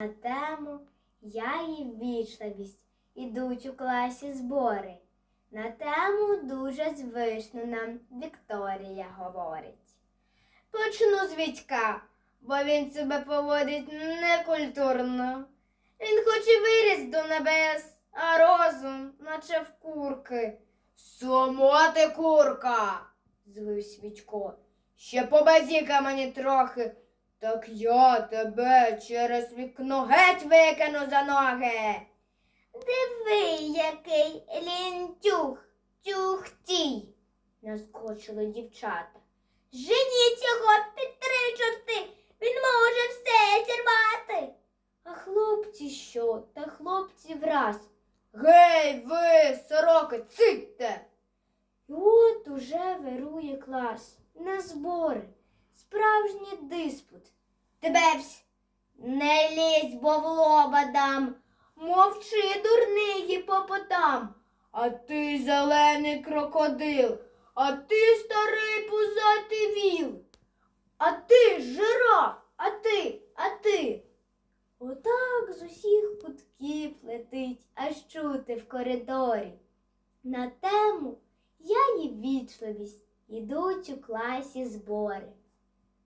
На тему Я і ввічливість ідуть у класі збори. На тему дуже звично нам Вікторія говорить. Почну з Вітька, бо він себе поводить некультурно. Він хоче виріс до небес, а розум, наче в курки. Сама ти курка, звив Свічко. Ще побазіка мені трохи, так я тебе через вікно геть викину за ноги. Диви, який лінтюх, тюхтій, наскочили дівчата. Женіть його під три чорти, він може все зірвати. А хлопці що? Та хлопці враз. Гей, ви, сороки, цитьте. І от уже вирує клас на збори, справжній диспут. Тебе всь не лізь, бо в лоба дам. Мовчи, дурний гіпопотам. А ти зелений крокодил, а ти старий пузатий віл. А ти жираф, а ти, а ти. Отак з усіх кутків летить, аж чути в коридорі. На тему я і вічливість ідуть у класі збори.